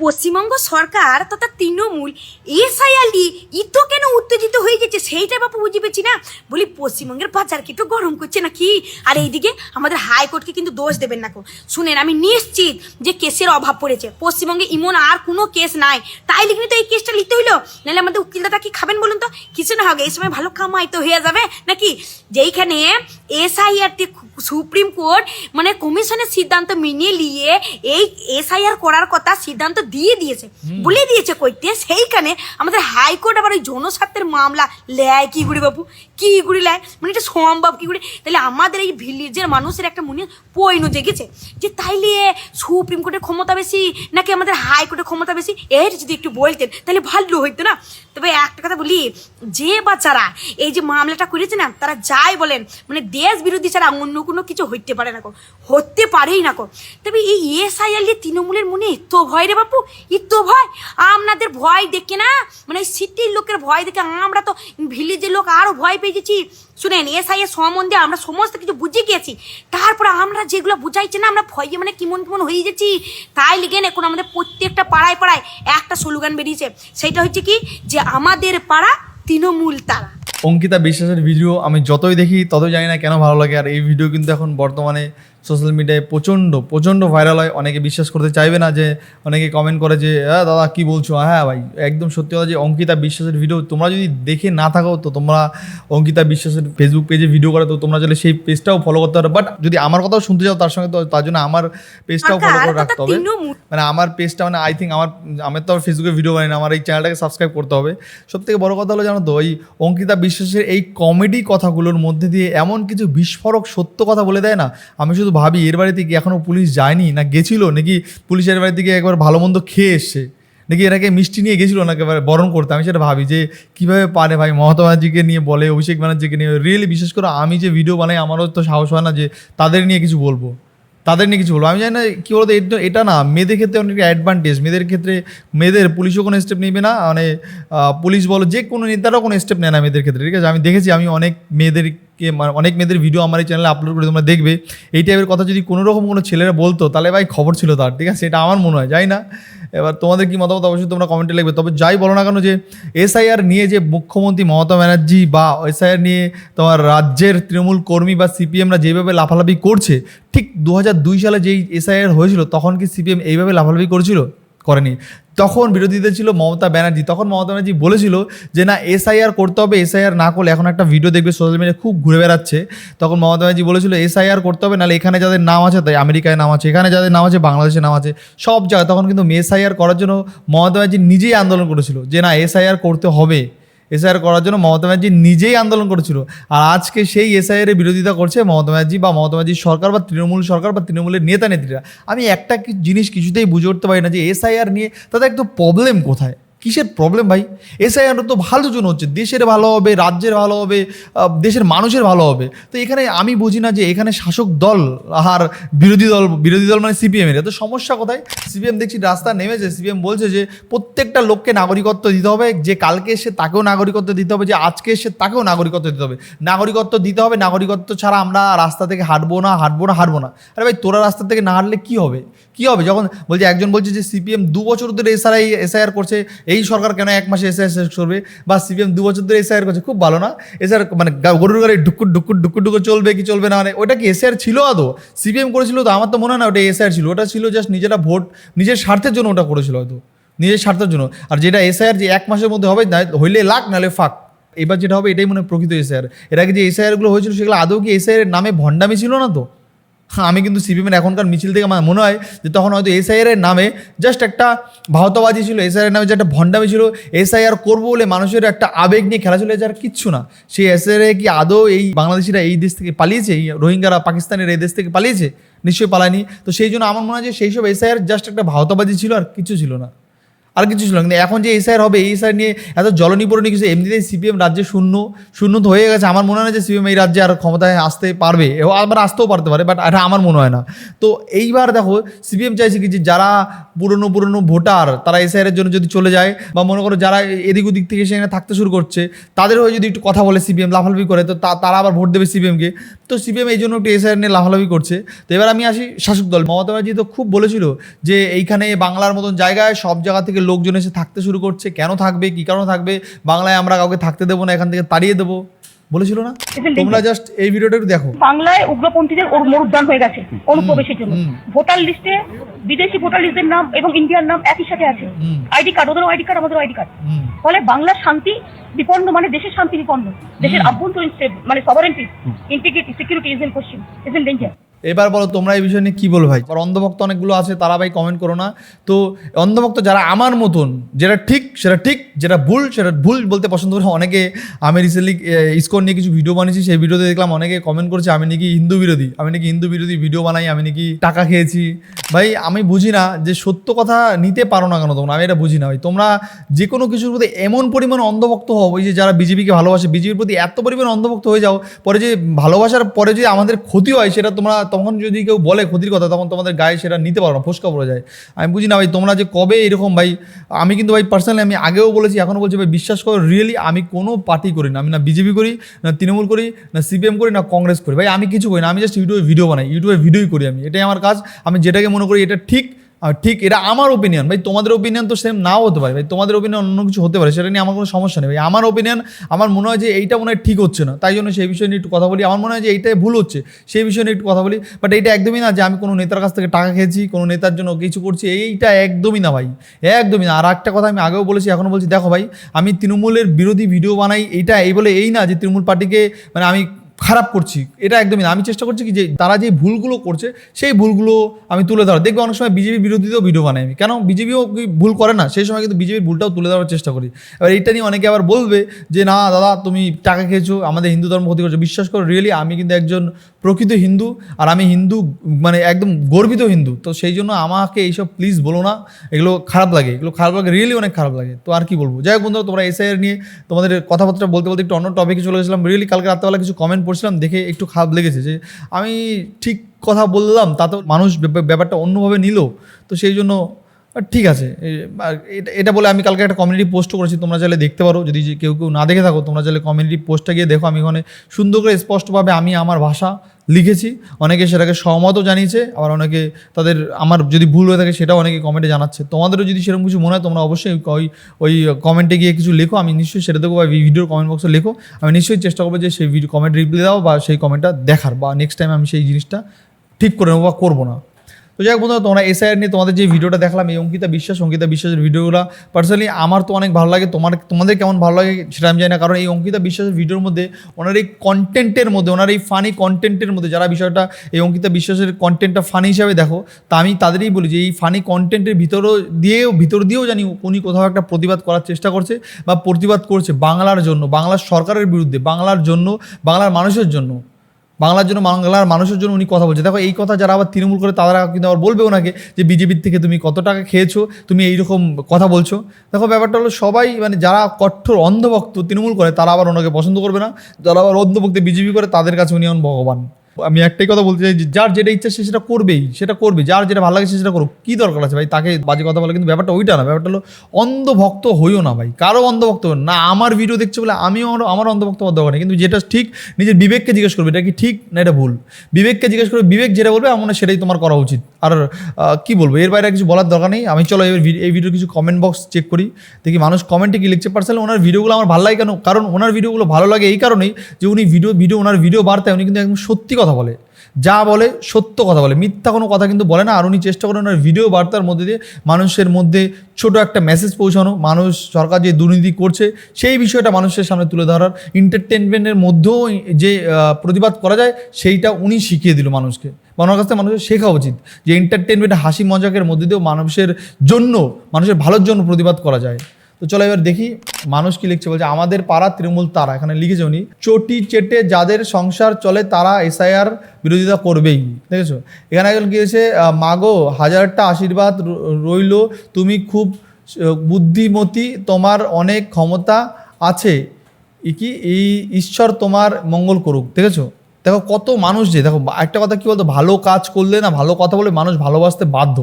পশ্চিমবঙ্গ সরকার তথা তৃণমূল এসআইআরডি ইতো কেন উত্তেজিত হয়ে গেছে সেইটা বাপু বুঝে পেয়েছি না? বলি পশ্চিমবঙ্গের বাজার বাজারকে তো গরম করছে নাকি? আর এইদিকে আমাদের হাইকোর্টকে কিন্তু দোষ দেবেন না কো শুনেন, আমি নিশ্চিত যে কেসের অভাব পড়েছে। পশ্চিমবঙ্গে ইমন আর কোনো কেস নাই। তাই লিখনি তো এই কেসটা লিখতে হইল। নাহলে আমাদের উকিলদাতা কি খাবেন বলুন তো? কিছু না হবে এই সময় ভালো কামাই তো হয়ে যাবে নাকি? যেইখানে এসআইআরটি সুপ্রিম কোর্ট মানে কমিশনের সিদ্ধান্ত মেনে নিয়ে এই এসআইআর করার কথা সিদ্ধান্ত দিয়ে দিয়েছে। বলে দিয়েছে কইতে সেইখানে আমাদের হাইকোর্ট আবার ওই জনস্বার্থের মামলা লেয় কি গুড়ি বাবু? কি গুড়ি লেয়? মানে এটা সম্ভব কি গুড়ি তাহলে আমাদের এই ভিলেজের মানুষের একটা মনে পৈন জেগেছে যে তাইলে সুপ্রিম কোর্টের ক্ষমতা বেশি নাকি আমাদের হাইকোর্টের ক্ষমতা বেশি? এর যদি একটু বলতেন তাহলে ভালো হইতো না। তবে একটা কথা বলি যে বাচ্চারা এই যে মামলাটা করেছে না তারা যাই বলেন মানে দেশ বিরোধী ছাড়া অন্য কোনো কিছু হইতে পারে না কো, হতে পারেই না কো। তবে এই এসআইএল তৃণমূলের মনে এত ভয় রে বাপু, এত ভয়। আপনাদের ভয় দেখে না? মানে সিটির লোকের ভয় দেখে আমরা তো ভিলেজের লোক আরও ভয় পেয়ে গেছি। শুনেন এসআইএর সম্বন্ধে আমরা সমস্ত কিছু বুঝে গিয়েছি। তারপরে আমরা যেগুলো বুঝাইছে না, আমরা ভয়ে মানে কেমন কেমন হয়ে গেছি। তাই লিখেন এখন আমাদের প্রত্যেকটা পাড়ায় পাড়ায় একটা স্লোগান বেরিয়েছে। সেটা হচ্ছে কি? যে আমাদের পাড়া তৃণমূল তারা। অঙ্কিতা বিশ্বাসের ভিডিও আমি যতই দেখি ততই জানি না কেন ভালো লাগে। আর এই ভিডিও কিন্তু এখন বর্তমানে সোশ্যাল মিডিয়ায় প্রচণ্ড প্রচণ্ড ভাইরাল হয়। অনেকে বিশ্বাস করতে চাইবে না যে অনেকে কমেন্ট করে যে হ্যাঁ দাদা কী বলছো? হ্যাঁ ভাই একদম সত্যি কথা যে অঙ্কিতা বিশ্বাসের ভিডিও তোমরা যদি দেখে না থাকো তো তোমরা অঙ্কিতা বিশ্বাসের ফেসবুক পেজে ভিডিও করে তো তোমরা চাইলে সেই পেজটাও ফলো করতে পারো। বাট যদি আমার কথাও শুনতে চাও তার সঙ্গে তো তার জন্য আমার পেজটাও ফলো করে রাখতে হবে। মানে আমার পেজটা মানে আই থিঙ্ক আমার আমি তো ফেসবুকে ভিডিও বানাই না আমার এই চ্যানেলটাকে সাবস্ক্রাইব করতে হবে। সব থেকে বড় কথা হলো জানো তো ওই অঙ্কিতা বিশ্বাসের এই কমেডি কথাগুলোর মধ্যে দিয়ে এমন কিছু বিস্ফোরক সত্য কথা বলে দেয় না। আমি শুধু ভাবি, এর বাড়িতে কি এখনও পুলিশ যায়নি? না গেছিল? নাকি পুলিশের বাড়ি থেকে একবার ভালো মন্দ খেয়ে এসছে? নাকি এরাকে মিষ্টি নিয়ে গেছিল না একেবারে বরণ করতে? আমি সেটা ভাবি যে, কীভাবে পারে ভাই? মমতা ব্যানার্জিকে নিয়ে বলে, অভিষেক ব্যানার্জিকে নিয়ে, রিয়েলি বিশেষ করে আমি যে ভিডিও বানাই, আমারও তো সাহস হয় না যে তাদের নিয়ে কিছু বলব। তাদের নিয়ে কিছু বলব। আমি জানি না কী বলতো এটা- এটা না, মেয়েদের ক্ষেত্রে অনেক অ্যাডভান্টেজ মেয়েদের ক্ষেত্রে, মেয়েদের পুলিশও কোনো স্টেপ নেবে না। মানে পুলিশ বলো, যে কোনো নেতারাও কোনো স্টেপ নেয় না মেয়েদের ক্ষেত্রে, ঠিক আছে? আমি দেখেছি, আমি অনেক মেয়েদেরকে মানে অনেক মেয়েদের ভিডিও আমার এই চ্যানেলে আপলোড করে তোমরা দেখবে। এই টাইপের কথা যদি কোনো রকম কোনো ছেলেরা বলতো, তাহলে ভাই খবর ছিল তার, ঠিক আছে? এটা আমার মনে হয়, যাই না? এবার তোমাদের কি মতামত? অবশ্যই তোমরা কমেন্টে লিখবে। তবে যাই বলো না কেন যে এসআইআর নিয়ে যে মুখ্যমন্ত্রী মমতা ব্যানার্জি বা এসআইআর নিয়ে তোমার রাজ্যের তৃণমূল কর্মী বা সিপিএমরা যেভাবে লাফালাফি করছে, ঠিক দু সালে যেই এসআইআর হয়েছিল, তখন কি সিপিএম এইভাবে লাফালাফি করেছিল? করেনি। তখন বিরোধীদের ছিল মমতা ব্যানার্জি। তখন মমতা ব্যানার্জি বলেছিল যে, না, এসআইআর করতে হবে, এসআইআর না করলে এখন একটা ভিডিও দেখবে সোশ্যাল মিডিয়া খুব ঘুরে বেড়াচ্ছে। তখন মমতা ব্যানার্জি বলেছিল, এসআইআর করতে হবে, নাহলে এখানে যাদের নাম আছে, তাই আমেরিকায় নাম আছে, এখানে যাদের নাম আছে, বাংলাদেশে নাম আছে, সব জায়গায়। তখন কিন্তু এসআইআর করার জন্য মমতা ব্যানার্জি নিজেই আন্দোলন করেছিল যে, না, এসআইআর করতে হবে। এসআইআর করার জন্য মমতা ব্যানার্জি নিজেই আন্দোলন করেছিল। আর আজকে সেই এসআইআর এর বিরোধিতা করছে মমতা ব্যানার্জি বা মমতা ব্যানার্জির সরকার বা তৃণমূল সরকার বা তৃণমূলের নেতা নেত্রীরা আমি একটা জিনিস কিছুতেই বুঝে উঠতে পারি না যে এসআইআর নিয়ে তাদের একটু প্রবলেম কোথায়? কিসের প্রবলেম ভাই? এসআইআর তো ভালো জন্য হচ্ছে। দেশের ভালো হবে, রাজ্যের ভালো হবে দেশের মানুষের ভালো হবে। তো এখানে আমি বুঝি না যে এখানে শাসক দল আর বিরোধী দল বিরোধী দল মানে সিপিএম এর। তো সমস্যা কোথায়? সিপিএম দেখছি রাস্তা নেমেছে। সিপিএম বলছে যে প্রত্যেকটা লোককে নাগরিকত্ব দিতে হবে। যে কালকে এসে তাকেও নাগরিকত্ব দিতে হবে, যে আজকে এসে তাকেও নাগরিকত্ব দিতে হবে। নাগরিকত্ব দিতে হবে, নাগরিকত্ব ছাড়া আমরা রাস্তা থেকে হাঁটবো না হাঁটবো না হাঁটবো না। আরে ভাই, তোরা রাস্তা থেকে না হাঁটলে কী হবে? কী হবে? যখন বলছে, একজন বলছে যে সিপিএম দু বছর ধরে এসআরআই এসআইআর করছে এই সরকার কেন এক মাসে এসআইআর শেষ করবে? বা সিপিএম দু বছর ধরে এসআইআর করছে, খুব ভালো না? এসআর মানে গরুর গাড়ি ডুকুর ডুকুর ডুকুর ডুকুর চলবে কি চলবে না মানে ওটা কি এসআইআর ছিল আদৌ? সিপিএম করেছিল তো, আমার তো মনে হয় না ওটা এসআইআর ছিল। ওটা ছিল জাস্ট নিজেরা ভোট, নিজের স্বার্থের জন্য ওটা করেছিল হয়তো। নিজের স্বার্থের জন্য। আর যেটা এসআইআর যে এক মাসের মধ্যে হবে, না হইলে লাখ, নাহলে ফাঁক। এবার যেটা হবে, এটাই মনে প্রকৃত এসআইআর এর আগে যে এসআইআরগুলো হয়েছিল, সেগুলো আদৌ কি এসআইআর নামে ভণ্ডামি ছিল না তো? আমি কিন্তু সিপিএমের এখনকার মিছিল থেকে আমার মনে হয় যে তখন হয়তো এসআইআর এর নামে জাস্ট একটা ভাওতাবাজি ছিল, এসআইআর নামে যে একটা ভণ্ডামি ছিল, এসআইআর করব বলে মানুষের একটা আবেগ নিয়ে খেলা চলে যার কিচ্ছু না। সেই এসআইআর কি আদৌ এই বাংলাদেশিরা এই দেশ থেকে পালিয়েছে? এই রোহিঙ্গারা পাকিস্তানের এই দেশ থেকে পালিয়েছে? নিশ্চয়ই পালায়নি। তো সেই জন্য আমার মনে হয় যে সেই সব এসআইআর জাস্ট একটা ভাওতাবাজি ছিল আর কিছু ছিল না। আর কিছু ছিল। কিন্তু এখন যে এসআইআর হবে, এই এসআইআর নিয়ে এত জলনিপরণী কিছু, এমনিতেই সিপিএম রাজ্যে শূন্য শূন্য তো হয়ে গেছে। আমার মনে হয় না যে সিপিএম এই রাজ্যে আর ক্ষমতায় আসতে পারবে। আবার আসতেও পারতে পারে বাট এটা আমার মনে হয় না। তো এইবার দেখো সিপিএম চাইছে কি যে যারা পুরনো পুরনো ভোটার, তারা এসআইআর এর জন্য যদি চলে যায়, বা মনে করো যারা এদিক ওদিক থেকে সেখানে থাকতে শুরু করছে, তাদের হয়ে যদি একটু কথা বলে সিপিএম লাফালাফি করে, তো তা- তারা আবার ভোট দেবে সিপিএমকে তো সিপিএম এই জন্য একটু এসআইআর নিয়ে লাফালাফি করছে। তো এবার আমি আসি শাসক দল। মমতা ব্যানার্জি তো খুব বলেছিল যে এইখানে বাংলার মতন জায়গায় সব জায়গা থেকে লোকজন এসে থাকতে শুরু করছে। কেন থাকবে? কি কারণে থাকবে? বাংলায় আমরা কাউকে থাকতে দেবো না এখান থেকে তাড়িয়ে দেবো। বলেছিল না? তোমরা জাস্ট এই ভিডিওটা একটু দেখো। বাংলায় উগ্রপন্থীদের ওর মরুদ্যান হয়ে গেছে অনুপ্রবেশের জন্য। ভোটার লিস্টে বিদেশি ভোটার লিস্টের নাম এবং ইন্ডিয়ার নাম একই সাথে আছে। আইডি কার্ড ওদেরও আইডি কার্ড আমাদের আইডি কার্ড। ফলে বাংলার শান্তি বিপন্ন মানে দেশের শান্তি বিপন্ন। দেশের আভ্যন্তরীণ মানে sovereignty integrity security is in question is in danger এবার বলো তোমরা এই বিষয় নিয়ে কী বলো ভাই? আর অন্ধভক্ত অনেকগুলো আছে, তারা ভাই কমেন্ট করো না। তো অন্ধভক্ত যারা আমার মতন, যেটা ঠিক, সেটা ঠিক, যেটা ভুল, সেটা ভুল বলতে পছন্দ করে অনেকে। আমি রিসেন্টলি ইসকন নিয়ে কিছু ভিডিও বানিয়েছি, সেই ভিডিওতে দেখলাম অনেকে কমেন্ট করছে, আমি নাকি হিন্দু বিরোধী, আমি নাকি হিন্দু বিরোধী ভিডিও বানাই, আমি নাকি টাকা খেয়েছি। ভাই, আমি বুঝি না যে সত্য কথা নিতে পারো না কেন তোমরা? আমি এটা বুঝি না ভাই। তোমরা যে কোনো কিছুর প্রতি এমন পরিমাণ অন্ধভক্ত হও, ওই যে যারা বিজেপিকে ভালোবাসে, বিজেপির প্রতি এত পরিমাণ অন্ধভক্ত হয়ে যাও, পরে যে ভালোবাসার পরে যে আমাদের ক্ষতি হয়, সেটা তোমরা তখন যদি কেউ বলে ক্ষতির কথা, তখন তোমাদের গায়ে সেটা নিতে পারো না, ফোসকা পড়ে যায়। আমি বুঝি না ভাই, তোমরা যে কবে এরকম ভাই, আমি কিন্তু ভাই পার্সোনালি আমি আগেও বলেছি এখনও বলছি ভাই, বিশ্বাস করো রিয়েলি আমি কোনো পার্টি করি না। আমি না বিজেপি করি, না তৃণমূল করি, না সিপিএম করি, না কংগ্রেস করি। ভাই, আমি কিছু করি না, আমি জাস্ট ইউটিউবে ভিডিও বানাই ইউটিউবে ভিডিওই করি আমি। এটাই আমার কাজ। আমি যেটাকে মনে করি এটা ঠিক, আর ঠিক এটা আমার ওপিনিয়ন ভাই, তোমাদের ওপিনিয়ন তো সেম নাও হতে পারে। ভাই, তোমাদের ওপিনিয়ন অন্য কিছু হতে পারে, সেটা নিয়ে আমার কোনো সমস্যা নেই। ভাই, আমার ওপিনিয়ন আমার মনে হয় যে এইটা মনে হয় ঠিক হচ্ছে না। তাই জন্য সেই বিষয় নিয়ে একটু কথা বলি। আমার মনে হয় যে এইটাই ভুল হচ্ছে। সেই বিষয় নিয়ে একটু কথা বলি। বাট এইটা একদমই না যে আমি কোনো নেতার কাছ থেকে টাকা খেয়েছি, কোনো নেতার জন্য কিছু করছি, এইটা একদমই না ভাই। একদমই না। আর একটা কথা আমি আগেও বলেছি, এখনও বলছি। দেখো ভাই, আমি তৃণমূলের বিরোধী ভিডিও বানাই, এইটা এই বলে এই না যে তৃণমূল পার্টিকে মানে আমি খারাপ করছি। এটা একদমই না। আমি চেষ্টা করছি কি যে তারা যে ভুলগুলো করছে, সেই ভুলগুলো আমি তুলে ধরা দেখবে অনেক সময় বিজেপি বিরোধীতেও ভিডিও বানাই আমি কেন? বিজেপিও ভুল করে না? সেই সময় কিন্তু বিজেপির ভুলটাও তুলে ধরার চেষ্টা করি। এবার এইটা নিয়ে অনেকে আবার বলবে যে, না দাদা, তুমি টাকা খেয়েছো, আমাদের হিন্দু ধর্ম ক্ষতি করছ। বিশ্বাস করো রিয়েলি আমি কিন্তু একজন প্রকৃত হিন্দু আর আমি হিন্দু মানে একদম গর্বিত হিন্দু। তো সেই জন্য আমাকে এইসব প্লিজ বলো না। এগুলো খারাপ লাগে। এগুলো খারাপ লাগে রিয়েলি অনেক খারাপ লাগে। তো আর কি বলব? যাই হোক বন্ধুরা, তোমরা এসআইআর নিয়ে তোমাদের কথাবার্তা বলতে বলতে একটু অন্য টপিকে চলে গেছিলাম রিয়েলি কালকে রাত্রেবেলা কিছু কমেন্ট পড়ছিলাম দেখে একটু খারাপ লেগেছে যে আমি ঠিক কথা বললাম তাতে মানুষ ব্যাপারটা অন্যভাবে নিল। তো সেই জন্য ঠিক আছে। এটা বলে আমি কালকে একটা কমিউনিটি পোস্টও করেছি, তোমরা চাইলে দেখতে পারো। যদি কেউ কেউ না দেখে থাকো, তোমরা চাইলে কমিউনিটি পোস্টটা গিয়ে দেখো। আমি ওখানে সুন্দর করে স্পষ্টভাবে আমি, আমার ভাষা লিখেছি। অনেকে সেটাকে সহমতও জানিয়েছে, আবার অনেকে তাদের আমার যদি ভুল হয়ে থাকে সেটাও অনেকে কমেন্টে জানাচ্ছে। তোমাদেরও যদি সেরকম কিছু মনে হয়, তোমরা অবশ্যই ওই ওই কমেন্টে গিয়ে কিছু লেখো, আমি নিশ্চয়ই সেটা দেখো বা ভিডিওর কমেন্ট বক্সে লেখো। আমি নিশ্চয়ই চেষ্টা করব যে সেই ভিডিও কমেন্ট রিপ্লাই দাও বা সেই কমেন্টটা দেখার, বা নেক্সট টাইম আমি সেই জিনিসটা ঠিক করে নেব বা করব না। তো যাই হোক বন্ধুরা, তোমরা এসআইআর নিয়ে তোমাদের যে ভিডিওটা দেখলাম, এই অঙ্কিতা বিশ্বাস, অঙ্কিতা বিশ্বাসের ভিডিওগুলো পার্সোনালি আমার তো অনেক ভালো লাগে, তোমার, তোমাদের কেমন ভালো লাগে সেটা আমি জানি না, কারণ এই অঙ্কিতা বিশ্বাসের ভিডিওর মধ্যে, ওনার এই কন্টেন্টের মধ্যে, ওনার এই ফানি কন্টেন্টের মধ্যে, যারা বিষয়টা এই অঙ্কিতা বিশ্বাসের কন্টেন্টটা ফানি হিসাবে দেখো, তা আমি তাদেরই বলি যে এই ফানি কন্টেন্টের ভিতরও দিয়েও, ভিতর দিয়েও জানি উনি কোথাও একটা প্রতিবাদ করার চেষ্টা করছে বা প্রতিবাদ করছে বাংলার জন্য, বাংলার সরকারের বিরুদ্ধে, বাংলার জন্য, বাংলার মানুষের জন্য। বাংলার জন্য বাংলার মানুষের জন্য উনি কথা বলছে। দেখো, এই কথা যারা আবার তৃণমূল করে, তারা কিন্তু আবার বলবে ওনাকে যে বিজেপির থেকে তুমি কত টাকা খেয়েছো, তুমি এইরকম কথা বলছো। দেখো, ব্যাপারটা হলো সবাই মানে যারা কঠোর অন্ধভক্ত তৃণমূল করে, তারা আবার ওনাকে পছন্দ করবে না। যারা আবার অন্ধভক্ত বিজেপি করে, তাদের কাছে উনি এখন ভগবান। আমি একটাই কথা বলতে চাই যার যেটা ইচ্ছা সে সেটা করবেই, সেটা করবে যার যেটা ভালো লাগে সে সেটা করুক। কী দরকার আছে ভাই? তাকে বাজে কথা বলে, কিন্তু ব্যাপারটা ওইটা না, ব্যাপারটা হলো অন্ধভক্ত হইও না ভাই। কারও অন্ধভক্ত না। আমার ভিডিও দেখছে বলে আমিও আমার অন্ধভক্ত হওয়ার দরকার নেই। কিন্তু যেটা ঠিক, নিজের বিবেককে জিজ্ঞেস করবে, এটা কি ঠিক না এটা ভুল? বিবেককে জিজ্ঞেস করবে, বিবেক যেটা বলবে, আমার সেটাই তোমার করা উচিত। আর কি বলব? এর বাইরে কিছু বলার দরকার নেই। আমি চলো এবার এই ভিডিও কিছু কমেন্ট বক্স চেক করি। দেখি মানুষ কমেন্টে কি লিখছে। পার্সেল ওনার ভিডিওগুলো আমার ভালো লাগে কেন? কারণ ওনার ভিডিওগুলো ভালো লাগে এই কারণেই যে উনি ভিডিও ভিডিও ওনার ভিডিও বার্তায় উনি কিন্তু একদম সত্যি কথা বলে। যা বলে সত্য কথা বলে। মিথ্যা কোনো কথা কিন্তু বলে না। আর উনি চেষ্টা করেন ওনার ভিডিও বার্তার মধ্যে দিয়ে মানুষের মধ্যে ছোট একটা মেসেজ পৌঁছানো। মানুষ, সরকার যে দুর্নীতি করছে, সেই বিষয়টা মানুষের সামনে তুলে ধরার এন্টারটেনমেন্টের মধ্যেও যে প্রতিবাদ করা যায়, সেইটা উনি শিখিয়ে দিল মানুষকে। ওনার কাছ মানুষের শেখা উচিত যে এন্টারটেনমেন্ট হাসি মজাকের মধ্যে দিয়েও মানুষের জন্য, মানুষের ভালোর জন্য প্রতিবাদ করা যায়। তো চলো এবার দেখি মানুষ কি লিখছে, বলছে, আমাদের পাড়া তৃণমূল তারা। এখানে লিখেছে উনি, চটি চেটে যাদের সংসার চলে তারা এসআইআর বিরোধিতা করবেই। দেখেছ? এখানে একজন কি হয়েছে মাগো হাজারটা আশীর্বাদ রইল, তুমি খুব বুদ্ধিমতী, তোমার অনেক ক্ষমতা আছে। কি? এই ঈশ্বর তোমার মঙ্গল করুক। দেখেছ? দেখো কত মানুষ যে, দেখো একটা কথা কী বলতো? ভালো কাজ করলে না ভালো কথা বলে মানুষ ভালোবাসতে বাধ্য।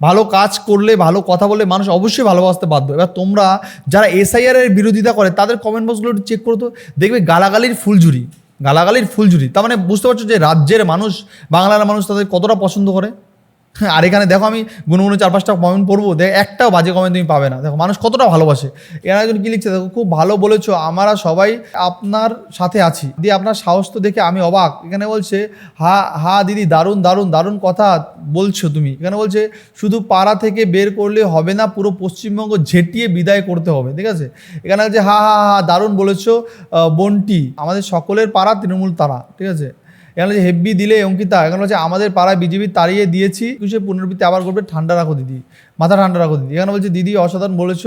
ভালো কাজ করলে ভালো কথা বলে মানুষ অবশ্যই ভালোবাসতে বাধ্য। এবার তোমরা যারা এসআইআর এর বিরোধিতা করে, তাদের কমেন্ট বক্সগুলো চেক করো তো দেখবে গালাগালির ফুলঝুরি। গালাগালির ফুলঝুরি। তার মানে বুঝতে পারছ যে রাজ্যের মানুষ, বাংলার মানুষ তাদের কতটা পছন্দ করে? আর এখানে দেখো আমি গুনগুনো চার পাঁচটা কমেন্ট পড়ব, দেখ একটাও বাজে কমেন্ট তুমি পাবে না। দেখো, মানুষ কতটা ভালোবাসে। এখানে একজন কি লিখছে? দেখো, খুব ভালো বলেছ, আমরা সবাই আপনার সাথে আছি। দিয়ে আপনার সাহস তো দেখে আমি অবাক। এখানে বলছে, হা হা, দিদি, দারুণ দারুণ দারুণ কথা বলছো তুমি। এখানে বলছে, শুধু পাড়া থেকে বের করলে হবে না, পুরো পশ্চিমবঙ্গ ঝেঁটিয়ে বিদায় করতে হবে। ঠিক আছে? এখানে বলছে, হা হা হা, দারুণ বলেছ বন্টি। আমাদের সকলের পাড়া তৃণমূল তারা। ঠিক আছে? এখানে হচ্ছে হেব্বি দিলে অঙ্কিতা, এখানে হচ্ছে আমাদের পাড়ায় বিজেপি তাড়িয়ে দিয়েছি একুশে পুনরাবৃত্তি আবার করবে, ঠান্ডা রাখো দিদি, মাথা ঠান্ডা রাখো দিদি। এখানে বলছে, দিদি অসাধারণ বলেছ,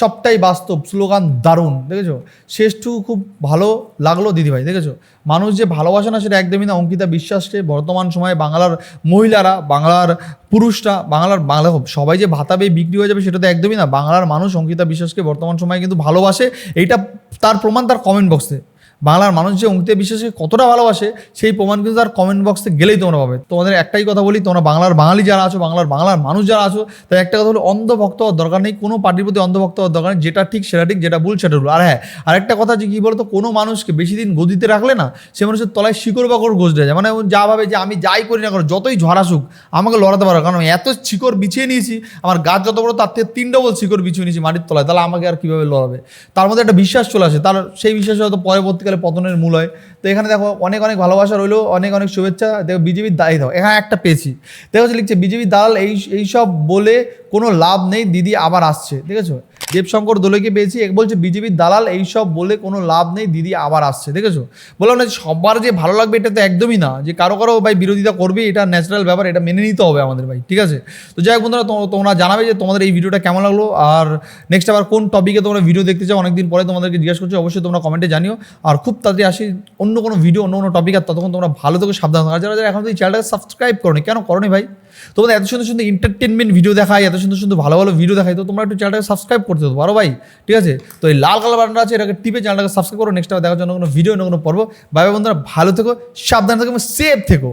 সবটাই বাস্তব, স্লোগান দারুণ, দেখেছ? শেষটুকু খুব ভালো লাগল দিদিভাই দেখেছ? মানুষ যে ভালোবাসে না, সেটা একদমই না। অঙ্কিতা বিশ্বাসকে বর্তমান সময়ে বাংলার মহিলারা, বাংলার পুরুষরা, বাংলার বাংলা সবাই যে ভাতা পেয়ে বিক্রি হয়ে যাবে, সেটা তো একদমই না। বাংলার মানুষ অঙ্কিতা বিশ্বাসকে বর্তমান সময়ে কিন্তু ভালোবাসে, এইটা তার প্রমাণ তার কমেন্ট বক্সে বাংলার মানুষ যে অঙ্কিতা বিশ্বাসকে কতটা ভালোবাসে, সেই প্রমাণ কিন্তু তার কমেন্ট বক্সে গেলেই তোমরা পাবে। তোমাদের একটাই কথা বলি, তোমরা বাংলার বাঙালি যারা আছো, বাংলার বাংলার মানুষ যারা আছো তাই একটা কথা হলো অন্ধভক্ত হওয়ার দরকার নেই, কোনো পার্টির প্রতি অন্ধভক্ত হওয়ার দরকার নেই, যেটা ঠিক সেটা ঠিক, যেটা ভুল সেটা ভুল। আর হ্যাঁ আরেকটা কথা যে কী বলতো, কোনো মানুষকে বেশি দিন গদিতে রাখলে না, সে মানুষের তলায় শিকড় বাকড় গজতে যায় মানে যা ভাবে যে আমি যাই করি না করো যতই ঝড় আসুক, আমাকে লড়াতে পারো, কারণ এত শিকড় বিছিয়ে নিয়েছি, আমার গাছ যত বড় তার থেকে তিন ডবল শিকড় বিছিয়ে নিয়েছি মাটির তলায়, তাহলে আমাকে আর কীভাবে লড়াবে? তার মধ্যে একটা বিশ্বাস চলে আসে, তার সেই বিশ্বাস হয়তো পরবর্তীকালে পতনের মূল হয়। তো এখানে দেখো অনেক অনেক ভালোবাসা রইল, অনেক অনেক শুভেচ্ছা। দেখো বিজেপির দায়ী দাও, এখানে একটা পেয়েছি। দেখো লিখছে বিজেপির দালাল এই এইসব বলে কোনো লাভ নেই, দিদি আবার আসছে, দেখেছ? দেবশঙ্কর দোলেকে পেয়েছি। এক বলছে, বিজেপির দালাল, এইসব বলে কোনো লাভ নেই, দিদি আবার আসছে, দেখেছ? বললাম না সবার যে ভালো লাগবে, এটা তো একদমই না। যে কারও কারও ভাই বিরোধিতা করবে, এটা ন্যাচারাল ব্যাপার, এটা মেনে নিতে হবে আমাদের ভাই, ঠিক আছে? তো যাই হোক বন্ধুরা তোমরা জানাবে যে তোমাদের এই ভিডিওটা কেমন লাগল। আর নেক্সট আবার কোন টপিকে তোমরা ভিডিও দেখতে চাও, অনেকদিন পরে তোমাদেরকে জিজ্ঞাসা করছি, অবশ্যই তোমরা কমেন্টে জানিও। আর খুব তাড়াতাড়ি আসি অন্য কোনো ভিডিও অন্য কোনো টপিক আর ততক্ষণ তোমরা ভালো থেকে, সাবধান থাকো। যারা যারা এখন এই চ্যানেলটাকে সাবস্ক্রাইব করনি, কেন করনি ভাই? তোমাদের এত সুন্দর সুন্দর এন্টারটেনমেন্ট ভিডিও দেখায়, এত সুন্দর সুন্দর ভালো ভালো ভিডিও দেখায়, তো তোমরা একটু চ্যানেলটাকে সাবস্ক্রাইব করতে তো পারো ভাই, ঠিক আছে? তো এই লাল কালার বাটনটা আছে, এটাকে টিপে চ্যানেলটাকে সাবস্ক্রাইব করো। নেক্সট টাইম দেখার জন্য কোনো ভিডিও অন্য কোনো পর্ব। ভাই বন্ধুরা, ভালো থেকো, সাবধান থেকো সেফ থেকো।